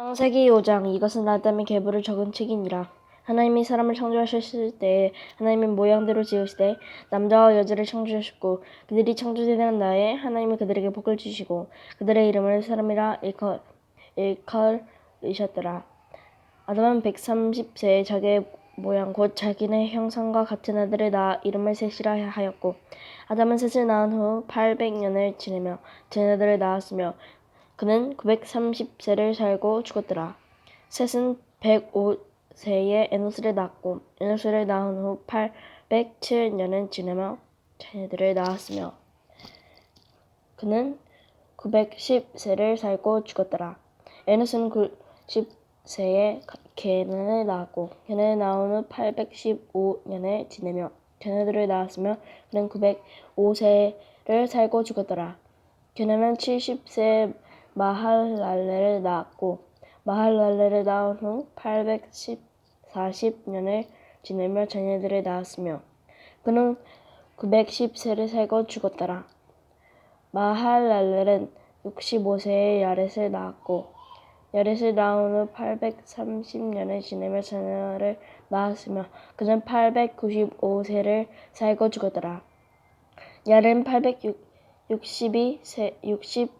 창세기 5장 이것은 아담의 계보를 적은 책이니라. 하나님이 사람을 창조하셨을 때에 하나님의 모양대로 지으시되 남자와 여자를 창조하셨고 그들이 창조되는 날에 하나님이 그들에게 복을 주시고 그들의 이름을 사람이라 일컬, 일컬으셨더라. 아담은 130세에 자기의 모양 곧 자기네 형상과 같은 아들을 낳아 이름을 셋이라 하였고 아담은 셋을 낳은 후 800년을 지내며 자녀들을 낳았으며 그는 930세를 살고 죽었더라. 셋은 105세에 에노스를 낳았고 에노스를 낳은 후 807년을 지내며 자녀들을 낳았으며 그는 910세를 살고 죽었더라. 에노스는 90세에 게는을 낳았고 게는을 낳은 후 815년을 지내며 자녀들을 낳았으며 그는 905세를 살고 죽었더라. 게는은 70세에 마할랄레를 낳았고 마할랄레를 낳은 후 840년을 지내며 자녀들을 낳았으며 그는 910세를 살고 죽었더라. 마할랄렐은 65세에 야렛을 낳았고 야렛을 낳은 후 830년을 지내며 자녀를 낳았으며 그는 895세를 살고 죽었더라. 야렛은 862세 60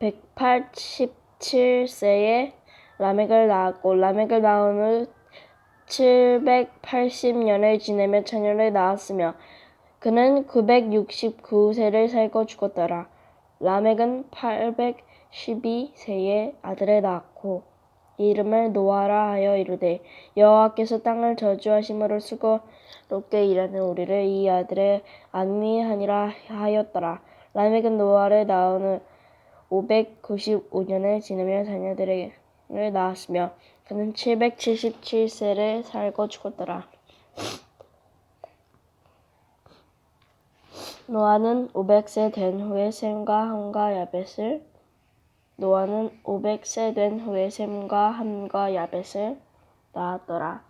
187세에 라멕을 낳았고 라멕을 낳은 후 780년을 지내며 자녀를 낳았으며 그는 969세를 살고 죽었더라. 라멕은 812세에 아들을 낳았고 이름을 노아라 하여 이르되 여호와께서 땅을 저주하심으로 수고롭게 일하는 우리를 이 아들의 안위하니라 하였더라. 라멕은 노아를 낳은 후 595년을 지내며 자녀들을 낳았으며 그는 777세를 살고 죽었더라. 노아는 500세 된 후에 셈과 함과 야벳을 노아는 500세 된 후에 셈과 함과 야벳을 낳았더라.